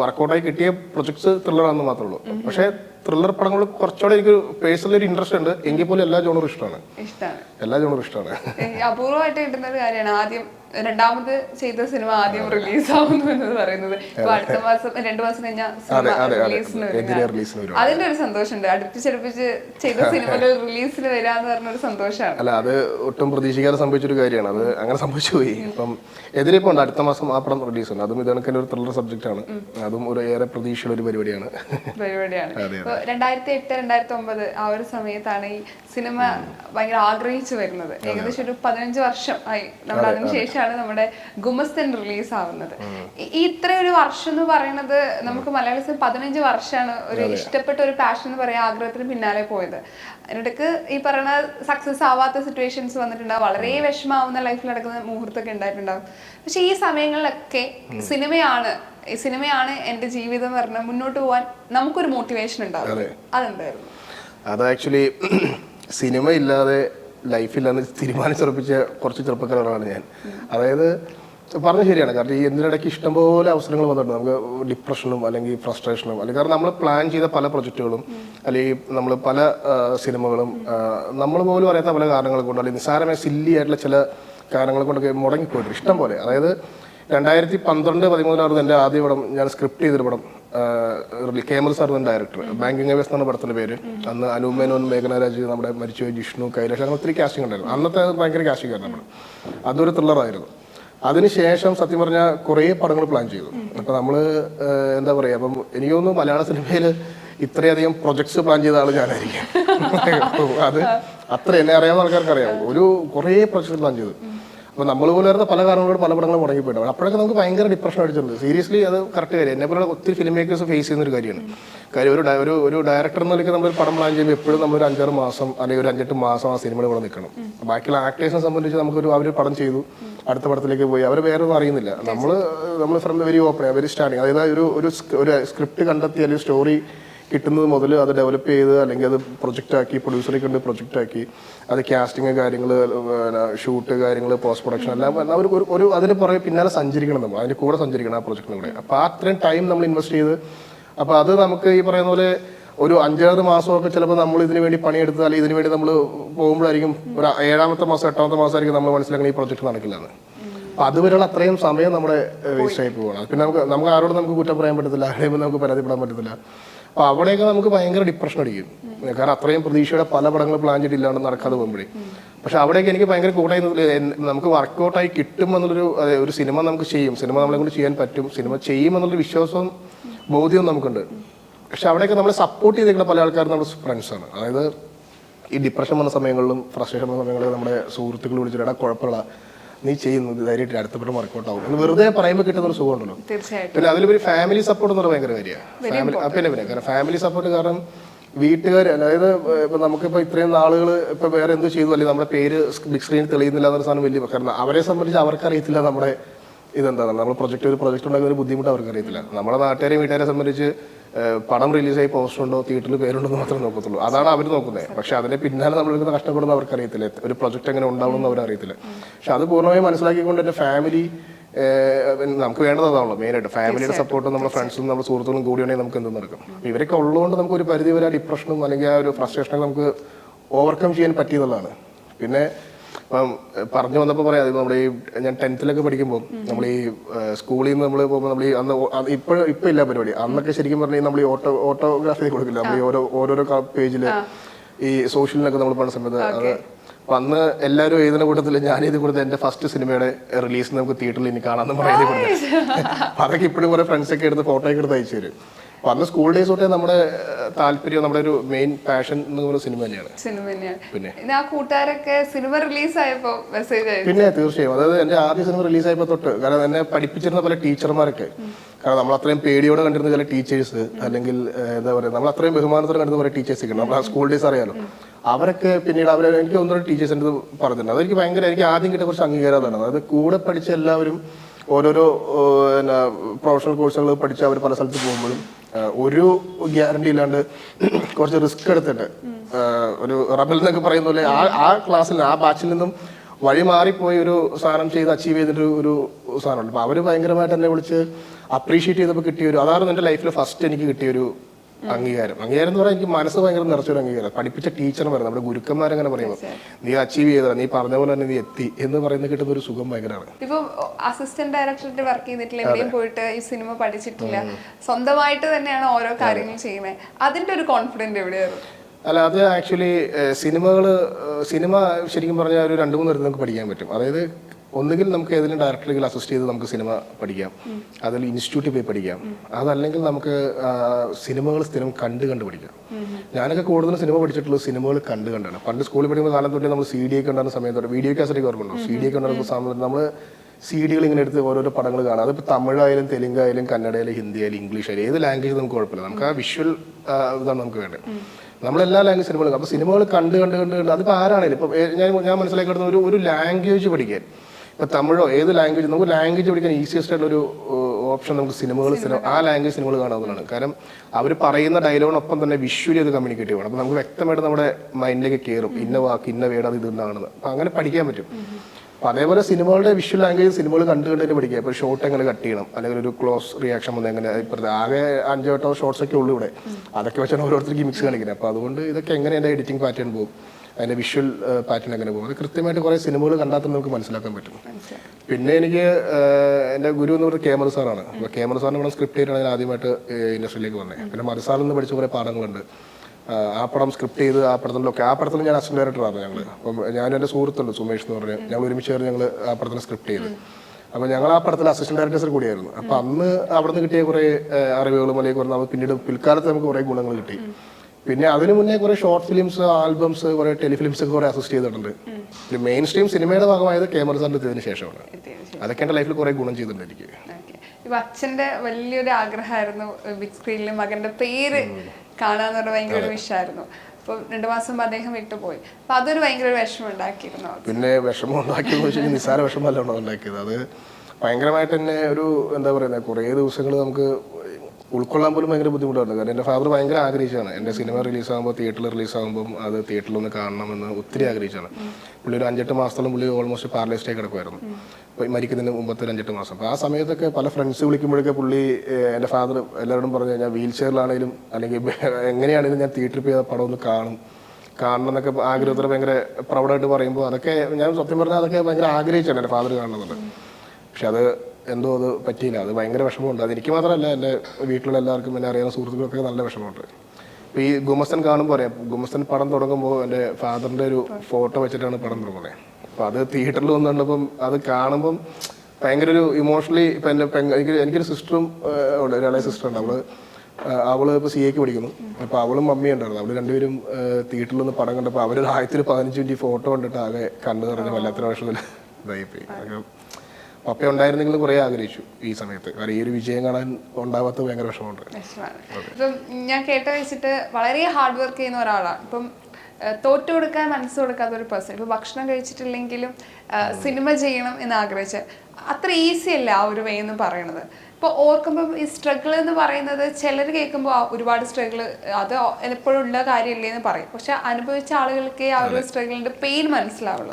വർക്കൗട്ടായി കിട്ടിയ പ്രൊജക്ട്സ് ത്രില്ലറാണെന്ന് മാത്രമേ ഉള്ളൂ. പക്ഷേ ത്രില്ലർ പടങ്ങൾ കുറച്ചുകൂടെ എനിക്ക് പേഴ്സണലി ഒരു ഇൻട്രസ്റ്റ് ഉണ്ട്. എങ്കിൽ പോലും എല്ലാ ജോണറും ഇഷ്ടമാണ്. ഇഷ്ടമാണ്. എല്ലാ ജോണറും ഇഷ്ടമാണ്. അപൂർവമായിട്ട് കിട്ടുന്ന ഒരു കാര്യമാണ്. ആദ്യം രണ്ടാമത് ചെയ്ത സിനിമ ആദ്യം റിലീസ് ആവുന്നു എന്നത് പറയുന്നത്. ഇപ്പൊ അടുത്ത മാസം രണ്ടു മാസം കഴിഞ്ഞാൽ അതിന്റെ ഒരു സന്തോഷമുണ്ട്. അടുപ്പിച്ചടുപ്പിച്ച് ചെയ്ത സിനിമകൾ റിലീസിന് വരാന്ന് പറഞ്ഞൊരു സന്തോഷമാണ്. അല്ല അത് ഒട്ടും പ്രതീക്ഷിക്കാതെ സംഭവിച്ചൊരു കാര്യമാണ്. അത് അങ്ങനെ സംഭവിച്ചു പോയി. ഇപ്പം എതിരെ ഉണ്ട്. അടുത്ത മാസം ആ പടം റിലീസ് ഉണ്ട് അതും ഇതൊക്കെ ഒരു ത്രില്ലർ സബ്ജക്റ്റ് ആണ്. അതും ഒരു ഏറെ പ്രതീക്ഷയുള്ള ഒരു പരിപാടിയാണ്. പരിപാടിയാണ്. ഇപ്പൊ രണ്ടായിരത്തി എട്ട് രണ്ടായിരത്തി ഒമ്പത് ആ ഒരു സമയത്താണ് ഈ സിനിമ ഭയങ്കര ആഗ്രഹിച്ചു വരുന്നത്. ഏകദേശം ഒരു പതിനഞ്ച് വർഷം ആയി. നമ്മൾ അതിനുശേഷമാണ് നമ്മുടെ ഗുമസ്തൻ റിലീസ് ആവുന്നത് ഈ- ഇത്ര ഒരു വർഷം എന്ന് പറയുന്നത് നമുക്ക് മലയാള സിനിമ പതിനഞ്ച് വർഷമാണ് ഒരു ഇഷ്ടപ്പെട്ട ഒരു പാഷൻ എന്ന് പറയാൻ ആഗ്രഹത്തിന് പിന്നാലെ പോയത്. അതിനിടക്ക് ഈ പറയുന്ന സക്സസ് ആവാത്ത സിറ്റുവേഷൻസ് വന്നിട്ടുണ്ടാവും. വളരെ വിഷമാവുന്ന ലൈഫിൽ നടക്കുന്ന മുഹൂർത്തമൊക്കെ ഉണ്ടായിട്ടുണ്ടാവും. പക്ഷെ ഈ സമയങ്ങളിലൊക്കെ സിനിമയാണ് ഈ സിനിമയാണ് എന്റെ ജീവിതം എന്ന് പറഞ്ഞാൽ മുന്നോട്ട് പോകാൻ നമുക്കൊരു മോട്ടിവേഷൻ ഉണ്ടാവും അതുണ്ടായിരുന്നു അതെന്തായിരുന്നു? അത് ആക്ച്വലി സിനിമ ഇല്ലാതെ ലൈഫില്ലാന്ന് തീരുമാനിച്ചുറപ്പിച്ച കുറച്ച് ചെറുപ്പക്കാരാണ് ഞാൻ. അതായത് പറഞ്ഞ ശരിയാണ്. കാരണം ഈ എന്തിനിടയ്ക്ക് ഇഷ്ടംപോലെ അവസരങ്ങൾ വന്നിട്ടുണ്ട്. നമുക്ക് ഡിപ്രഷനും അല്ലെങ്കിൽ ഫ്രസ്ട്രേഷനും അല്ലെങ്കിൽ കാരണം നമ്മൾ പ്ലാൻ ചെയ്ത പല പ്രൊജക്റ്റുകളും അല്ലെങ്കിൽ നമ്മൾ പല സിനിമകളും നമ്മൾ പോലും അറിയാത്ത പല കാരണങ്ങൾ കൊണ്ട് അല്ലെങ്കിൽ നിസ്സാരമായ സില്ലി ആയിട്ടുള്ള ചില കാരണങ്ങൾ കൊണ്ടൊക്കെ മുടങ്ങിപ്പോയിട്ടുണ്ട്. ഇഷ്ടം പോലെ. അതായത് രണ്ടായിരത്തി പന്ത്രണ്ട് പതിമൂന്നിലായിരുന്നു എന്റെ ആദ്യ പടം ഞാൻ സ്ക്രിപ്റ്റ് ചെയ്തൊരു പടം. കേമൽ സാർ എന്ന ഡയറക്ടർ ബാങ്കിങ് അവേസ് എന്നാണ് പടത്തിന്റെ പേര്. അന്ന് അനൂപ് മേനോൻ മേഘനാരാജ് നമ്മുടെ മരിച്ചുപോയ ജിഷ്ണു കൈലാഷ് അങ്ങനെ ഒത്തിരി കാസ്റ്റിംഗ് ഉണ്ടായിരുന്നു. അന്നത്തെ ഭയങ്കര കാസ്റ്റിംഗ് ആയിരുന്നു നമ്മൾ അതൊരു ത്രില്ലറായിരുന്നു അതിനുശേഷം സത്യം പറഞ്ഞാൽ കുറേ പടങ്ങൾ പ്ലാൻ ചെയ്തു. അപ്പൊ നമ്മൾ എന്താ പറയാ അപ്പം എനിക്ക് തോന്നുന്നു മലയാള സിനിമയിൽ ഇത്രയധികം പ്രൊജക്ട്സ് പ്ലാൻ ചെയ്ത ആൾ ഞാനായിരിക്കും. അത് അത്ര എന്നെ അറിയാവുന്ന ആൾക്കാർക്ക് അറിയാം ഒരു കുറേ പ്രൊജക്ട്സ് പ്ലാൻ ചെയ്തു. അപ്പോൾ നമ്മൾ പോലെ വരുന്ന പല കാരണങ്ങളോട് പല പടങ്ങളും മുടങ്ങിപ്പോയിട്ടുണ്ട്. അപ്പോഴൊക്കെ നമുക്ക് ഭയങ്കര ഡിപ്രഷൻ അടിച്ചിട്ടുണ്ട്. സീരിയസ്ലി അത് കറക്റ്റ് കാര്യം. എന്നെ പോലെ ഒത്തിരി ഫിലിം മേക്കേഴ്സ് ഫേസ് ചെയ്യുന്ന ഒരു കാര്യമാണ്. കാര്യം ഒരു ഒരു ഒരു ഡയറക്ടർ എന്ന നിലയ്ക്ക് നമ്മൾ പടം പ്ലാൻ ചെയ്യുമ്പോൾ എപ്പോഴും നമ്മൾ ഒരു അഞ്ചാറ് മാസം അല്ലെങ്കിൽ ഒരു അഞ്ചെട്ട് മാസം ആ സിനിമയിൽ ഇവിടെ നിൽക്കണം ബാക്കിയുള്ള ആക്ടേഴ്സിനെ സംബന്ധിച്ച് നമുക്ക് ഒരു അവർ പടം ചെയ്തു. അടുത്ത പടത്തിലേക്ക് പോയി. അവർ വേറെ ഒന്നും അറിയുന്നില്ല നമ്മൾ നമ്മൾ from very open very starting അതായത് ഒരു ഒരു സ്ക്രിപ്റ്റ് കണ്ടെത്തി അല്ലെങ്കിൽ സ്റ്റോറി കിട്ടുന്നത് മുതൽ അത് ഡെവലപ്പ് ചെയ്ത് അല്ലെങ്കിൽ അത് പ്രൊജക്റ്റ് ആക്കി പ്രൊഡ്യൂസറെ കൊണ്ട് പ്രൊജക്റ്റ് ആക്കി അത് കാസ്റ്റിംഗ് കാര്യങ്ങൾ ഷൂട്ട് കാര്യങ്ങൾ പോസ്റ്റ് പ്രൊഡക്ഷൻ എല്ലാം അവർ ഒരു അതിന് പുറകെ പിന്നാലെ സഞ്ചരിക്കണം നമ്മൾ അതിന്റെ കൂടെ സഞ്ചരിക്കണം ആ പ്രൊജക്റ്റിന് കൂടെ. അപ്പോൾ അത്രയും ടൈം നമ്മൾ ഇൻവെസ്റ്റ് ചെയ്ത് അപ്പോൾ അത് നമുക്ക് ഈ പറയുന്ന പോലെ ഒരു അഞ്ചാറ് മാസമൊക്കെ ചിലപ്പോൾ നമ്മൾ ഇതിനു വേണ്ടി പണിയെടുത്ത് അല്ലെങ്കിൽ ഇതിനു വേണ്ടി നമ്മൾ പോകുമ്പോഴായിരിക്കും ഒരു ഏഴാമത്തെ മാസം എട്ടാമത്തെ മാസമായിരിക്കും നമ്മൾ മനസ്സിലാക്കണം ഈ പ്രൊജക്റ്റ് നടക്കില്ലെന്ന് അപ്പോൾ അതുവരെയുള്ള അത്രയും സമയം നമ്മുടെ വേസ്റ്റ് ആയി പോവാണ്. പിന്നെ നമുക്ക് നമുക്ക് ആരോടും നമുക്ക് കുറ്റം പറയാൻ പറ്റത്തില്ല ആരെയും നമുക്ക് പരാതിപ്പെടാൻ പറ്റത്തില്ല. അപ്പൊ അവിടെയൊക്കെ നമുക്ക് ഭയങ്കര ഡിപ്രഷൻ അടിക്കും. കാരണം അത്രയും പ്രതീക്ഷയുടെ പല പടങ്ങൾ പ്ലാൻ ചെയ്തില്ലാണ്ട് നടക്കാതെ പോകുമ്പോഴേ. പക്ഷെ അവിടെയൊക്കെ എനിക്ക് ഭയങ്കര. എൻ- നമുക്ക് വർക്കൗട്ടായി കിട്ടും എന്നുള്ളൊരു ഒരു സിനിമ നമുക്ക് ചെയ്യും. സിനിമ നമ്മളെ കൊണ്ട് ചെയ്യാൻ പറ്റും. സിനിമ ചെയ്യും എന്നുള്ളൊരു വിശ്വാസവും ബോധ്യവും നമുക്കുണ്ട്. പക്ഷെ അവിടെയൊക്കെ നമ്മളെ സപ്പോർട്ട് ചെയ്തിരിക്കുന്ന പല ആൾക്കാരും നമ്മുടെ ഫ്രണ്ട്സാണ് അതായത് ഈ ഡിപ്രഷൻ വന്ന സമയങ്ങളിലും ഫ്രസ്ട്രേഷൻ വന്ന സമയങ്ങളിലും നമ്മുടെ സുഹൃത്തുക്കൾ വിളിച്ചിട്ട് എടാ കുഴപ്പമില്ല നീ ചെയ്യുന്നത് ധൈര്യമായിട്ട് അടുത്ത പടം വർക്കൗട്ട് ആവും. എന്ന് വെറുതെ പറയുമ്പോൾ കിട്ടുന്ന ഒരു സുഖമുണ്ടല്ലോ. പിന്നെ അതിലൊരു ഫാമിലി സപ്പോർട്ട് എന്ന് ഭയങ്കര കാര്യമാണ് ഫാമിലി പിന്നെ പിന്നെ കാരണം ഫാമിലി സപ്പോർട്ട് കാരണം വീട്ടുകാർ അതായത് ഇപ്പൊ നമുക്കിപ്പോ ഇത്രയും നാളുകൾ ഇപ്പൊ വേറെ എന്ത് ചെയ്തു? അല്ലെങ്കിൽ നമ്മുടെ പേര് ബിഗ് സ്ക്രീനിൽ തെളിയുന്നില്ല എന്നൊരു സാധനം വലിയ കാരണം അവരെ സംബന്ധിച്ച് അവർക്കറിയത്തില്ല നമ്മുടെ ഇതെന്താണ് നമ്മൾ പ്രൊജക്ട് ഒരു പ്രൊജക്ട് ഉണ്ടാക്കുന്ന ഒരു ബുദ്ധിമുട്ട് അവർക്ക് അറിയത്തില്ല നമ്മുടെ നാട്ടുകാരെ വീട്ടുകാരെ സംബന്ധിച്ച് പണം റിലീസായി പോസ്റ്റർ ഉണ്ടോ തിയേറ്ററിൽ പേരുണ്ടോ എന്ന് മാത്രമേ നോക്കത്തുള്ളൂ. അതാണ് അവർ നോക്കുന്നത് പക്ഷെ അതിന്റെ പിന്നാലെ നമ്മൾ എടുക്കുന്ന കഷ്ടപ്പെടുന്ന അവർക്ക് അറിയത്തില്ല ഒരു പ്രൊജക്ട് എങ്ങനെ ഉണ്ടാവും എന്ന് അവരറിയത്തില്ല. പക്ഷെ അത് പൂർണമായും മനസ്സിലാക്കിക്കൊണ്ട് എന്റെ ഫാമിലി നമുക്ക് വേണ്ടത് അതാണല്ലോ മെയിനായിട്ട് ഫാമിലിയുടെ സപ്പോർട്ടും നമ്മുടെ ഫ്രണ്ട്സും നമ്മുടെ സുഹൃത്തുക്കളും കൂടി ഉണ്ടെങ്കിൽ നമുക്ക് എന്തും നടക്കും. ഇവരൊക്കെ ഉള്ളതുകൊണ്ട് നമുക്ക് ഒരു പരിധി വരെ ഡിപ്രഷനും അല്ലെങ്കിൽ ആ ഒരു ഫ്രസ്ട്രേഷനൊക്കെ നമുക്ക് ഓവർകം ചെയ്യാൻ പറ്റിയതുള്ളതാണ് പിന്നെ ഇപ്പം പറഞ്ഞു വന്നപ്പോൾ പറയാം നമ്മൾ ഈ ഞാൻ ടെൻത്തിലൊക്കെ പഠിക്കുമ്പോൾ നമ്മൾ ഈ സ്കൂളിൽ നിന്ന് നമ്മൾ പോകുമ്പോൾ നമ്മൾ ഈ അന്ന് ഇപ്പോഴും ഇപ്പം ഇല്ല പരിപാടി. അന്നൊക്കെ ശരിക്കും പറഞ്ഞാൽ നമ്മൾ ഈ ഓട്ടോ ഓട്ടോഗ്രാഫി കൊടുക്കില്ല? നമ്മൾ ഈ ഓരോ ഓരോരോ പേജിൽ ഈ സോഷ്യലിനൊക്കെ നമ്മൾ പണ സമയത്ത് അത് അപ്പൊ അന്ന് എല്ലാവരും എഴുതുന്ന കൂട്ടത്തിൽ ഞാൻ ഇത് കൊടുത്ത എന്റെ ഫസ്റ്റ് സിനിമയുടെ റിലീസ് നമുക്ക് തിയേറ്ററിൽ ഇനി കാണാമെന്ന് പറയുന്നത് കൊടുത്തത്. അതൊക്കെ ഇപ്പോഴും കുറെ ഫ്രണ്ട്സൊക്കെ എടുത്ത് ഫോട്ടോ ഒക്കെ എടുത്ത് അയച്ചു തരും. അപ്പൊ അന്ന് സ്കൂൾ ഡേയ്സ് തൊട്ടേ നമ്മുടെ താല്പര്യം നമ്മുടെ ഒരു മെയിൻ പാഷൻ എന്ന് പറയുന്ന സിനിമ തന്നെയാണ്. സിനിമ തന്നെയാണ്. പിന്നെ? ഇത് ആ കൂട്ടുകാരൊക്കെ സിനിമ റിലീസ് ആയപ്പോ മെസ്സേജ് അയച്ചു. പിന്നെ തീർച്ചയായും. അതായത് എന്റെ ആദ്യ സിനിമ റിലീസ് ആയപ്പോ തൊട്ട് കാരണം എന്നെ പഠിപ്പിച്ചിരുന്ന പല ടീച്ചർമാരൊക്കെ കാരണം നമ്മൾ അത്രയും പേടിയോടെ കണ്ടിരുന്ന ചില ടീച്ചേഴ്സ് അല്ലെങ്കിൽ എന്താ പറയുക നമ്മൾ അത്രയും ബഹുമാനത്തോടെ കണ്ടിരുന്ന കുറെ ടീച്ചേഴ്സ് ഒക്കെ നമ്മൾ സ്കൂൾ ഡേയ്സ് അറിയാലോ. അവരൊക്കെ പിന്നീട് അവർ എനിക്ക് ഒന്നും ടീച്ചേഴ്സ് എന്റെ പറഞ്ഞിട്ടുണ്ട്. അതെനിക്ക് ഭയങ്കര എനിക്ക് ആദ്യം കിട്ടിയ കുറച്ച് അംഗീകാരം അതാണ് അതായത് കൂടെ പഠിച്ച എല്ലാവരും ഓരോരോ പ്രൊഫഷണൽ കോഴ്സുകൾ പഠിച്ച് അവർ പല സ്ഥലത്ത് പോകുമ്പോഴും ഒരു ഗ്യാരണ്ടി ഇല്ലാണ്ട് കുറച്ച് റിസ്ക് എടുത്തിട്ട് ഒരു റബൽ എന്നൊക്കെ പറയുന്ന പോലെ ആ ആ ക്ലാസ്സിൽ ആ ബാച്ചിൽ നിന്നും വഴി മാറിപ്പോയി ഒരു സാധനം ചെയ്ത് അച്ചീവ് ചെയ്തിട്ട് ഒരു സാധനമുണ്ട്. അപ്പൊ അവർ ഭയങ്കരമായിട്ട് എന്നെ വിളിച്ച് അപ്രീഷിയേറ്റ് ചെയ്തപ്പോൾ കിട്ടിയ ഒരു അതാണ് എന്റെ ലൈഫിൽ ഫസ്റ്റ് എനിക്ക് കിട്ടിയ ഒരു അംഗീകാരം. അംഗീകാരം എന്ന് പറയുന്നത് എനിക്ക് മനസ്സ് ഭയങ്കര നിറച്ചൊരു അംഗീകാരം. പഠിപ്പിച്ച ടീച്ചർ പറയുന്നത് നമ്മുടെ ഗുരുക്കന്മാരങ്ങനെ പറയുമ്പോൾ നീ അച്ചീവ് ചെയ്ത നീ പറഞ്ഞ പോലെ തന്നെ നീ എത്തി എന്ന് പറയുന്ന കിട്ടുന്ന ഒരു സുഖം ഭയങ്കരമാണ്. ഇപ്പൊ അസിസ്റ്റന്റ് ഡയറക്ടറിന്റെ വർക്ക് ചെയ്തിട്ടില്ല എവിടെയും പോയിട്ട് ഈ സിനിമ പഠിച്ചിട്ടില്ല. സ്വന്തമായിട്ട് തന്നെയാണ് ഓരോ കാര്യങ്ങൾ ചെയ്യുന്നത് അതിന്റെ ഒരു കോൺഫിഡന്റ് എവിടെയായിരുന്നു? അല്ല അത് ആക്ച്വലി സിനിമകൾ സിനിമ ശരിക്കും പറഞ്ഞാൽ ഒരു രണ്ട് മൂന്ന് തരത്തിൽ നമുക്ക് പഠിക്കാൻ പറ്റും. അതായത് ഒന്നുകിൽ നമുക്ക് ഏതെങ്കിലും ഡയറക്ടറിൽ അസിസ്റ്റ് ചെയ്ത് നമുക്ക് സിനിമ പഠിക്കാം. അതിൽ ഇൻസ്റ്റിറ്റ്യൂട്ടിൽ പോയി പഠിക്കാം. അതല്ലെങ്കിൽ നമുക്ക് സിനിമകൾ സ്ഥിരം കണ്ട് കണ്ട് പഠിക്കാം. ഞാനൊക്കെ കൂടുതൽ സിനിമ പഠിച്ചിട്ടുള്ള സിനിമകൾ കണ്ട് കണ്ടാണ്. പണ്ട് സ്കൂളിൽ പഠിക്കുന്ന കാലം തൊട്ട് നമ്മൾ സി ഡി ഒക്കെ ഉണ്ടാകുന്ന സമയത്തോടെ വീഡിയോ കാസറ്റ് ഒക്കെ ഓർമ്മയുണ്ടോ? സി ഡി ഒക്കെ ഉണ്ടാകുന്ന സമയത്ത് നമ്മൾ സി ഡികൾ ഇങ്ങനെ എടുത്ത് ഓരോരോ പടങ്ങൾ കാണാം. അതിപ്പോൾ തമിഴായാലും തെലുങ്കായാലും കന്നഡയിലും ഹിന്ദി ആയാലും ഇംഗ്ലീഷ് ആയാലും ഏത് ലാംഗ്വേജ് നമുക്ക് കുഴപ്പമില്ല. നമുക്ക് ആ വിഷ്വൽ ഇതാണ് നമുക്ക് വേണ്ടത്. നമ്മളെല്ലാ ലാംഗ്വേജ് സിനിമകളും അപ്പോൾ സിനിമകൾ കണ്ട് കണ്ട് കണ്ട് കണ്ട് അതിപ്പോൾ ആരാണേലും ഇപ്പോൾ ഞാൻ ഞാൻ മനസ്സിലാക്കി ഒരു ഒരു ലാംഗ്വേജ് പഠിക്കാൻ. ഇപ്പോൾ തമിഴോ ഏത് ലാംഗ്വേജ് നമുക്ക് ലാംഗ്വേജ് പഠിക്കാൻ ഈസിയസ്റ്റ് ആയിട്ടുള്ള ഒരു ഓപ്ഷൻ നമുക്ക് സിനിമകൾ സിനിമ ആ ലാംഗ്വേജ് സിനിമകൾ കാണാവുന്നതാണ് കാരണം അവർ പറയുന്ന ഡയലോഗിനൊപ്പം തന്നെ വിഷ്വലി അത് കമ്മ്യൂണിക്കേറ്റ് ചെയ്യണം. അപ്പോൾ നമുക്ക് വ്യക്തമായിട്ട് നമ്മുടെ മൈൻഡിലേക്ക് കയറും ഇന്ന വാക്ക് ഇന്ന വേട് അത് ഇതുണ്ടാകുന്നത് അപ്പോൾ അങ്ങനെ പഠിക്കാൻ പറ്റും. അപ്പോൾ അതേപോലെ സിനിമകളുടെ വിഷ്വൽ ലാംഗ്വേജ് സിനിമകൾ കണ്ടു കണ്ടിട്ട് പഠിക്കുക. ഇപ്പോൾ ഷോട്ട് എങ്ങനെ കട്ട് ചെയ്യണം? അല്ലെങ്കിൽ ഒരു ക്ലോസ് റിയാക്ഷൻ വന്ന് എങ്ങനെ ഇപ്പോഴത്തെ ആകെ അഞ്ചോ എട്ടോ ഷോർട്സ് ഒക്കെ ഉള്ളൂ ഇവിടെ. അതൊക്കെ വെച്ചാണ് ഓരോരുത്തർക്ക് മിക്സ് കാണിക്കുന്നത്. അപ്പോൾ അതുകൊണ്ട് ഇതൊക്കെ എങ്ങനെ എന്റെ എഡിറ്റിംഗ് പാറ്റേൺ പോകും? അതിന്റെ വിഷ്വൽ പാറ്റേൺ അങ്ങനെ പോകും. അത് കൃത്യമായിട്ട് കുറേ സിനിമകൾ കണ്ടാൽ തന്നെ നമുക്ക് മനസ്സിലാക്കാൻ പറ്റും. പിന്നെ എനിക്ക് എന്റെ ഗുരു എന്ന് പറയുന്നത് ക്യാമറ സാറാണ്. അപ്പോൾ കേമറ സാറിന് ഇവിടെ സ്ക്രിപ്റ്റ് ചെയ്തിട്ടാണ് ഞാൻ ആദ്യമായിട്ട് ഇൻഡസ്ട്രിയിലേക്ക് വന്നത് പിന്നെ മറുസാറിൽ നിന്ന് പഠിച്ച കുറേ പാഠങ്ങളുണ്ട്. ആ പടം സ്ക്രിപ്റ്റ് ചെയ്ത് ആ പടത്തിലൊക്കെ ആ പടത്തിൽ ഞാൻ അസിസ്റ്റന്റ് ഡയറക്ടറാണ് ഞങ്ങൾ അപ്പം ഞാനും എന്റെ സുഹൃത്തുണ്ട് സുമേഷ് എന്ന് പറഞ്ഞ് ഞങ്ങൾ ഒരുമിച്ച് ചേർന്ന് ഞങ്ങൾ ആ പടത്തിന് സ്ക്രിപ്റ്റ് ചെയ്ത്. അപ്പം ഞങ്ങൾ ആ പടത്തിൽ അസിസ്റ്റന്റ് ഡയറക്ടർ കൂടിയായിരുന്നു. അപ്പം അന്ന് അവിടെ നിന്ന് കിട്ടിയ കുറേ അറിവുകളും അല്ലെങ്കിൽ കുറേ പിന്നീട് പിൽക്കാലത്ത് നമുക്ക് കുറേ ഗുണങ്ങൾ കിട്ടി. പിന്നെ അതിനു മുന്നേ കുറെ ഷോർട്ട് ഫിലിംസ് ആൽബംസ് കുറെ ടെലിഫിലിംസ് ഒക്കെ കുറെ അസിസ്റ്റ് ചെയ്തിട്ടുണ്ട്. ഒരു മെയിൻ സ്ട്രീം സിനിമയുടെ ഭാഗമായത് ക്യാമറ സാറിന്റെ എത്തിയതിനു ശേഷമാണ്. അതൊക്കെ എന്റെ ലൈഫിൽ കുറെ ഗുണം ചെയ്തിട്ടുണ്ട് എനിക്ക്. ഇപ്പൊ അച്ഛന്റെ വലിയൊരു ആഗ്രഹമായിരുന്നു ബിഗ് സ്ക്രീനിൽ മകന്റെ പേര് കാണാന്ന് പറഞ്ഞ ഭയങ്കര ഒരു വിഷയമായിരുന്നു അപ്പൊ രണ്ടു മാസം അദ്ദേഹം വിട്ടുപോയി. അപ്പൊ അതൊരു ഭയങ്കര വിഷമം ഉണ്ടാക്കിയിരുന്നു? പിന്നെ വിഷമം ഉണ്ടാക്കിയെന്ന് വെച്ചാൽ നിസ്സാര വിഷമമല്ല ഉണ്ടോ ഉണ്ടാക്കിയത്. അത് ഭയങ്കരമായിട്ട് തന്നെ ഒരു എന്താ പറയുന്നത് കുറേ ദിവസങ്ങൾ നമുക്ക് ഉൾക്കൊള്ളാൻ പോലും ഭയങ്കര ബുദ്ധിമുട്ടായിരുന്നു. കാരണം എന്റെ ഫാദർ ഭയങ്കര ആഗ്രഹിച്ചാണ് എന്റെ സിനിമ റിലീസാകുമ്പോൾ തിയേറ്ററിൽ റിലീസാകുമ്പോൾ അത് തിയേറ്ററിൽ ഒന്ന് കാണണമെന്ന് ഒത്തിരി ആഗ്രഹിച്ചാണ് പുള്ളി ഒരു അഞ്ചെട്ട് മാസത്തോളം പുള്ളി ഓൾമോസ്റ്റ് പാർലൈസ്റ്റേ കിടക്കുമായിരുന്നു മരിക്കുന്നതിന് മുമ്പത്തെ ഒരു അഞ്ചെട്ട് മാസം. അപ്പോൾ ആ സമയത്തൊക്കെ പല ഫ്രണ്ട്സ് വിളിക്കുമ്പോഴൊക്കെ പുള്ളി എന്റെ ഫാദർ എല്ലാവരോടും പറഞ്ഞു കഴിഞ്ഞാൽ വീൽ ചെയറിലാണെങ്കിലും അല്ലെങ്കിൽ എങ്ങനെയാണെങ്കിലും ഞാൻ തിയേറ്ററിൽ പോയി പടം ഒന്ന് കാണും. കാണണം എന്നൊക്കെ ആഗ്രഹത്തോടെ ഭയങ്കര പ്രൗഡായിട്ട് പറയുമ്പോൾ അതൊക്കെ ഞാൻ സത്യം പറഞ്ഞാൽ അതൊക്കെ ഭയങ്കര ആഗ്രഹിച്ചാണ് എന്റെ ഫാദർ കാണുന്നത് പക്ഷെ അത് എന്തോ അത് പറ്റിയില്ല. അത് ഭയങ്കര വിഷമമുണ്ട്. അത് എനിക്ക് മാത്രമല്ല എന്റെ വീട്ടിലുള്ള എല്ലാവർക്കും എന്നെ അറിയാവുന്ന സുഹൃത്തുക്കൾക്കൊക്കെ നല്ല വിഷമമുണ്ട്. ഇപ്പോൾ ഈ ഗുമസ്തൻ കാണുമ്പോൾ അറിയാം. ഗുമസ്തൻ പടം തുടങ്ങുമ്പോൾ എന്റെ ഫാദറിന്റെ ഒരു ഫോട്ടോ വെച്ചിട്ടാണ് പടം തുടങ്ങുന്നത് അപ്പോൾ അത് തിയേറ്ററിൽ വന്ന് കണ്ടപ്പം അത് കാണുമ്പം ഭയങ്കര ഒരു ഇമോഷണലി ഇപ്പം എന്റെ പെങ്ങ എനിക്ക് എനിക്കൊരു സിസ്റ്ററും ഉണ്ട്. ഒരാളെ സിസ്റ്റർ ഉണ്ട് അവൾ അവൾ ഇപ്പോൾ സി എക്ക് പഠിക്കുന്നു. അപ്പോൾ അവളും മമ്മിയും ഉണ്ടായിരുന്നു. അവൾ രണ്ടുപേരും തിയേറ്ററിൽ നിന്ന് പടം കണ്ടപ്പോൾ അവരൊരു ആദ്യത്തിൽ പതിനഞ്ച് മിനിറ്റ് ഫോട്ടോ കണ്ടിട്ട് ആകെ കണ്ടു നിറഞ്ഞ വല്ലാത്തൊരു വർഷത്തിൽ ഇതായിപ്പോയി. പപ്പ ഉണ്ടായിരുന്നെങ്കിൽ കുറേ ആഗ്രഹിച്ചു ഈ സമയത്ത്. കാരണം ഈ ഒരു വിജയം കാണാൻ ഉണ്ടാവാത്ത ഭയങ്കര വിഷമമുണ്ട്. ഞാൻ കേട്ട വെച്ചിട്ട് വളരെ ഹാർഡ് വർക്ക് ചെയ്യുന്ന ഒരാളാണ്. ഇപ്പം തോറ്റു കൊടുക്കാൻ മനസ്സ് കൊടുക്കാത്ത ഒരു പേഴ്സൺ ഇപ്പൊ ഭക്ഷണം കഴിച്ചിട്ടില്ലെങ്കിലും സിനിമ ചെയ്യണം എന്ന് ആഗ്രഹിച്ച അത്ര ഈസി അല്ല ആ ഒരു വേ എന്ന് പറയുന്നത് ഇപ്പൊ ഓർക്കുമ്പോൾ ഈ സ്ട്രഗിൾ എന്ന് പറയുന്നത് ചിലർ കേൾക്കുമ്പോൾ ഒരുപാട് സ്ട്രഗിൾ അത് എപ്പോഴും ഉള്ള കാര്യമില്ലേ എന്ന് പറയും. പക്ഷെ അനുഭവിച്ച ആളുകൾക്ക് ആ ഒരു സ്ട്രഗിളിന്റെ പെയിൻ മനസ്സിലാവുള്ളൂ.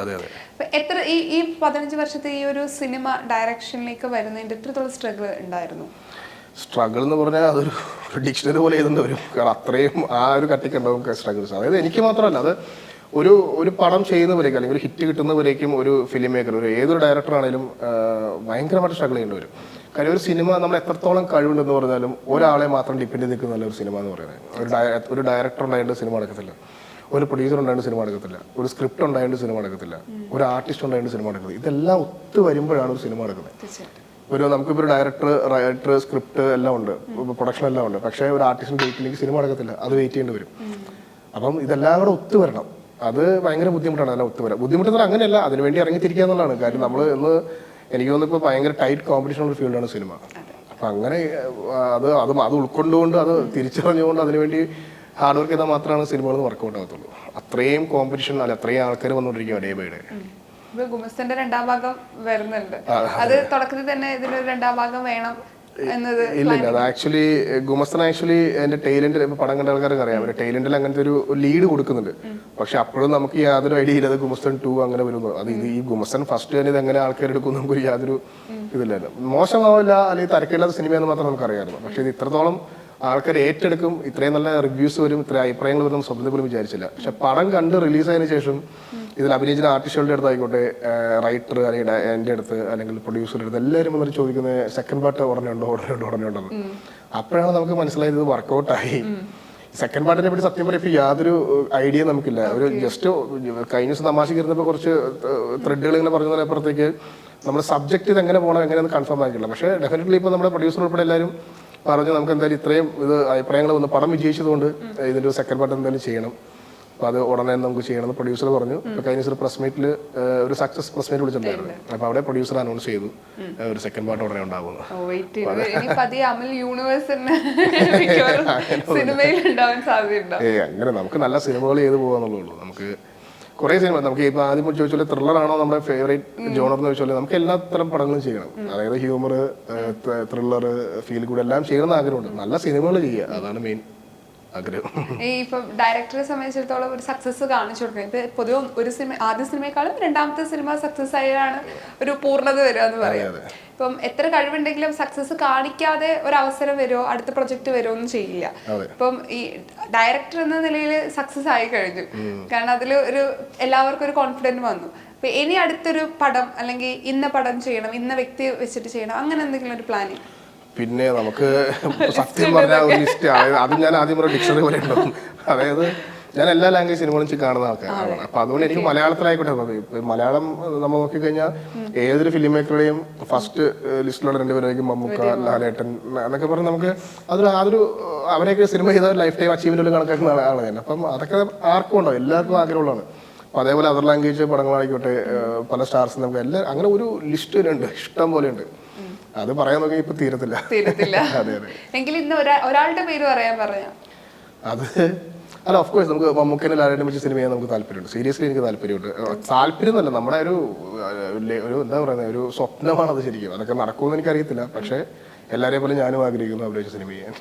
അപ്പൊ എത്ര ഈ ഈ പതിനഞ്ച് വർഷത്തെ ഈ ഒരു സിനിമ ഡയറക്ഷനിലേക്ക് വരുന്നതിന്റെ എത്രത്തോളം സ്ട്രഗിൾ ഉണ്ടായിരുന്നു? സ്ട്രഗിൾ എന്ന് പറഞ്ഞാൽ അതൊരു ഡിക്ഷണറി പോലെ എഴുതേണ്ടി വരും. കാരണം അത്രയും ആ ഒരു കട്ടിക്കുണ്ടാവും സ്ട്രഗിൾസ് അതായത് എനിക്ക് മാത്രമല്ല അത് ഒരു ഒരു പടം ചെയ്യുന്നവരേക്കും അല്ലെങ്കിൽ ഒരു ഹിറ്റ് കിട്ടുന്നവരേക്കും ഒരു ഫിലിം മേക്കർ ഒരു ഏതൊരു ഡയറക്ടർ ആണെങ്കിലും ഭയങ്കരമായിട്ട് സ്ട്രഗിൾ ചെയ്യേണ്ടി വരും. കാര്യം ഒരു സിനിമ നമ്മൾ എത്രത്തോളം കഴിവുണ്ടെന്ന് പറഞ്ഞാലും ഒരാളെ മാത്രം ഡിപ്പെൻഡ് ചെയ്ത് നിൽക്കുന്നതല്ല ഒരു സിനിമ എന്ന് പറയുന്നത്. ഒരു ഡയ- ഒരു ഡയറക്ടർ ഉണ്ടായിട്ട് സിനിമ നടക്കത്തില്ല. ഒരു പ്രൊഡ്യൂസർ ഉണ്ടായിട്ട് സിനിമ നടക്കത്തില്ല. ഒരു സ്ക്രിപ്റ്റ് ഉണ്ടായിട്ട് സിനിമ നടക്കത്തില്ല. ഒരു ആർട്ടിസ്റ്റ് ഉണ്ടായിട്ട് സിനിമ എടുക്കുന്നത് ഇതെല്ലാം ഒത്തു വരുമ്പോഴാണ് ഒരു സിനിമ നടക്കുന്നത്. തീർച്ചയായിട്ടും. ഒരു നമുക്കിപ്പോൾ ഒരു ഡയറക്ടർ റൈറ്റർ സ്ക്രിപ്റ്റ് എല്ലാം ഉണ്ട്. പ്രൊഡക്ഷൻ എല്ലാം ഉണ്ട്. പക്ഷേ ഒരു ആർട്ടിസ്റ്റിന് ഡേറ്റിലേക്ക് സിനിമ നടക്കത്തില്ല. അത് വെയിറ്റ് ചെയ്യേണ്ടി വരും. അപ്പം ഇതെല്ലാം കൂടെ ഒത്തു വരണം. അത് ഭയങ്കര ബുദ്ധിമുട്ടാണ്. അതെല്ലാം ഒത്തു വരാം. ബുദ്ധിമുട്ടെന്ന് പറഞ്ഞാൽ അങ്ങനെയല്ല. അതിനുവേണ്ടി ഇറങ്ങിത്തിരിക്കുക എന്നുള്ളതാണ്. കാര്യം നമ്മൾ ഇന്ന് എനിക്ക് തോന്നുന്നു ഇപ്പോൾ ഭയങ്കര ടൈറ്റ് കോമ്പറ്റീഷൻ ഉള്ള ഫീൽഡാണ് സിനിമ അപ്പം അങ്ങനെ അത് അത് അത് ഉൾക്കൊണ്ടുകൊണ്ട് അത് തിരിച്ചറിഞ്ഞുകൊണ്ട് അതിനുവേണ്ടി ഹാർഡ് വർക്ക് ചെയ്താൽ മാത്രമാണ് സിനിമകൾ വർക്കൗട്ട് ആകത്തുള്ളൂ. അത്രയും കോമ്പറ്റീഷൻ അല്ല അത്രയും ആൾക്കാർ വന്നുകൊണ്ടിരിക്കുക ഡേ ബൈ ഡേ ഗുമസ്തന്റെ രണ്ടാം ഭാഗം വരുന്നുണ്ട്. അത്. തുടക്കത്തിൽ തന്നെ ഇതിനൊരു രണ്ടാം ഭാഗം വേണം ഇല്ല ഇല്ല അത് ആക്ച്വലി ഗുമസ്തൻ ആക്ച്വലി എന്റെ ടൈലന്റ് ഇപ്പൊ പടം കണ്ട ആൾക്കാർക്ക് അറിയാം. ടൈലന്റിൽ അങ്ങനത്തെ ഒരു ലീഡ് കൊടുക്കുന്നുണ്ട്. പക്ഷെ അപ്പോഴും നമുക്ക് യാതൊരു ഐഡിയ ഇല്ല അത് ഗുമസ്തൻ ടു അങ്ങനെ വരുന്നു. അത് ഇത് ഈ ഗുമസ്തൻ ഫസ്റ്റ് തന്നെ ഇത് എങ്ങനെ ആൾക്കാർ എടുക്കുന്നു നമുക്ക് യാതൊരു ഇതില്ലായിരുന്നു മോശമാവില്ല അല്ലെങ്കിൽ തരക്കില്ലാത്ത സിനിമയെന്ന് മാത്രം നമുക്ക് അറിയാമായിരുന്നു പക്ഷെ ഇത് ഇത്രത്തോളം ആൾക്കാർ ഏറ്റെടുക്കും ഇത്രയും നല്ല റിവ്യൂസ് വരും ഇത്ര അഭിപ്രായങ്ങൾ വരും സ്വപ്നത്തിൽ പോലും വിചാരിച്ചില്ല. പക്ഷെ പടം കണ്ട് റിലീസ് ആയതിനു ശേഷം ഇതിൽ അഭിനയിച്ച ആർട്ടിസ്റ്റുകളുടെ അടുത്ത് ആയിക്കോട്ടെ റൈറ്റർ അല്ലെങ്കിൽ എന്റെ അടുത്ത് അല്ലെങ്കിൽ പ്രൊഡ്യൂസറുടെ അടുത്ത് എല്ലാവരും വന്നിട്ട് ചോദിക്കുന്നത് സെക്കൻഡ് പാർട്ട് ഉടനെയുണ്ടോ ഉടനെയുണ്ടോ ഉടനെയുണ്ടോ അപ്പോഴാണ് നമുക്ക് മനസ്സിലായത് ഇത് വർക്കൗട്ടായി സെക്കൻഡ് പാർട്ടിനെ പറ്റി സത്യം പറയുമ്പോൾ യാതൊരു ഐഡിയ നമുക്കില്ല. ഒരു ജസ്റ്റ് കഴിഞ്ഞ ദിവസം തമാശ ഇരുന്നപ്പോൾ കുറച്ച് ത്രെഡുകൾ ഇങ്ങനെ പറഞ്ഞതിനപ്പുറത്തേക്ക് നമ്മുടെ സബ്ജക്റ്റ് ഇത് എങ്ങനെ പോകണം എങ്ങനെയെന്ന് കൺഫേം ആയിട്ടില്ല. പക്ഷേ ഡെഫിനറ്റ്ലി ഇപ്പോൾ നമ്മുടെ പ്രൊഡ്യൂസർ ഉൾപ്പെടെ എല്ലാവരും പറഞ്ഞു നമുക്ക് എന്തായാലും ഇത്രയും ഇത് അഭിപ്രായങ്ങൾ വന്ന് പടം വിജയിച്ചതുകൊണ്ട് ഇതിന്റെ ഒരു സെക്കൻഡ് പാർട്ട് എന്തായാലും ചെയ്യണം. അപ്പോൾ അത് ഉടനെ നമുക്ക് ചെയ്യണമെന്ന് പ്രൊഡ്യൂസർ പറഞ്ഞു. അപ്പോൾ കഴിഞ്ഞ ദിവസം പ്രസ് മീറ്റിൽ ഒരു സക്സസ് പ്രസ് മീറ്റ് വിളിച്ചിട്ടുണ്ടായിരുന്നു. അപ്പോൾ അവിടെ പ്രൊഡ്യൂസർ അനൗൺസ് ചെയ്തു. ഒരു സെക്കൻഡ് പാർട്ട് ഉടനെ ഉണ്ടാവുന്നു ഏ അങ്ങനെ നമുക്ക് നല്ല സിനിമകൾ ചെയ്തു പോകാന്നുള്ളൂ നമുക്ക് കുറേ സിനിമ നമുക്ക് ഇപ്പോൾ ആദ്യം ചോദിച്ചാൽ ത്രില്ലർ ആണോ നമ്മുടെ ഫേവറേറ്റ് ജോണർ എന്ന് ചോദിച്ചാൽ നമുക്ക് എല്ലാ തരം പടങ്ങളും ചെയ്യണം. അതായത് ഹ്യൂമർ ത്രില്ലർ ഫീൽ കൂടെ എല്ലാം ചെയ്യണമെന്ന് ആഗ്രഹമുണ്ട്. നല്ല സിനിമകൾ ചെയ്യുക. അതാണ് മെയിൻ ആഗ്രഹം. ഈ ഇപ്പൊ ഡയറക്ടറെ സംബന്ധിച്ചിടത്തോളം ഒരു സക്സസ് കാണിച്ചു കൊടുക്കുക ഇപ്പൊ പൊതുവെ ഒരു സിനിമ ആദ്യ സിനിമയെക്കാളും രണ്ടാമത്തെ സിനിമ സക്സസ് ആയാണ് ഒരു പൂർണത വരിക എന്ന് പറയാം. ഇപ്പം എത്ര കഴിവുണ്ടെങ്കിലും സക്സസ് കാണിക്കാതെ ഒരു അവസരം വരുമോ അടുത്ത പ്രൊജക്ട് വരുമോ ഒന്നും ചെയ്യില്ല. ഇപ്പം ഈ ഡയറക്ടർ എന്ന നിലയിൽ സക്സസ് ആയി കഴിഞ്ഞു. കാരണം അതിൽ ഒരു എല്ലാവർക്കും ഒരു കോൺഫിഡന്റ് വന്നു. അപ്പൊ ഇനി അടുത്തൊരു പടം അല്ലെങ്കിൽ ഇന്ന പടം ചെയ്യണം ഇന്ന വ്യക്തി വെച്ചിട്ട് ചെയ്യണം അങ്ങനെ എന്തെങ്കിലും ഒരു പ്ലാനിങ് പിന്നെ നമുക്ക് സത്യം പറഞ്ഞ ഒരു ലിസ്റ്റ് അത് ഞാൻ ആദ്യം പറഞ്ഞ ഡിക്ഷണറി പോലെ ഉണ്ടാവും. അതായത് ഞാൻ എല്ലാ ലാംഗ്വേജ് സിനിമകളും കാണുന്ന ആൾക്കാരാണ്. അപ്പൊ അതുകൊണ്ട് എനിക്ക് മലയാളത്തിലായിക്കോട്ടെ മലയാളം നമ്മൾ നോക്കിക്കഴിഞ്ഞാൽ ഏതൊരു ഫിലിം മേക്കറുടെയും ഫസ്റ്റ് ലിസ്റ്റിലുള്ള രണ്ടുപേരായിരിക്കും മമ്മൂക്ക ലാലേട്ടൻ എന്നൊക്കെ പറഞ്ഞ് നമുക്ക് അതൊരു അതൊരു അവരെയൊക്കെ സിനിമ ചെയ്ത ലൈഫ് ടൈം അച്ചീവ്മെന്റ് കണക്കാക്കുന്ന ആളാണ് ഞാൻ. അപ്പം അതൊക്കെ ആർക്കും ഉണ്ടോ എല്ലാവർക്കും ആഗ്രഹമുള്ളതാണ്. അപ്പൊ അതേപോലെ അതർ ലാംഗ്വേജ് പടങ്ങളായിക്കോട്ടെ പല സ്റ്റാർസ് നമുക്ക് എല്ലാ അങ്ങനെ ഒരു ലിസ്റ്റ് ഉണ്ട് ഇഷ്ടം പോലെ ഉണ്ട്. അത് പറയാൻ നോക്കി ഇപ്പൊ തീരത്തില്ല. തീരത്തില്ല. അതെ അതെ. എങ്കിൽ ഇന്ന് ഒരാളുടെ പേര് പറയാൻ പറഞ്ഞ അത് അല്ല ഓഫ് കോഴ്സ് നമുക്ക് മമ്മൂക്കനെ ലാലേട്ടനെ വെച്ച് സിനിമ ചെയ്യാൻ നമുക്ക് താല്പര്യമുണ്ട്. സീരിയസ്ലി എനിക്ക് താല്പര്യമുണ്ട്. താല്പര്യം എന്നല്ല നമ്മുടെ ഒരു ഒരു എന്താ പറയുന്നത് ഒരു സ്വപ്നമാണ് അത് ശരിക്കും. അതൊക്കെ നടക്കുമെന്ന് എനിക്കറിയത്തില്ല. പക്ഷേ എല്ലാവരെയും പോലെ ഞാനും ആഗ്രഹിക്കുന്നു അവിടെ വെച്ച് സിനിമ ചെയ്യാൻ.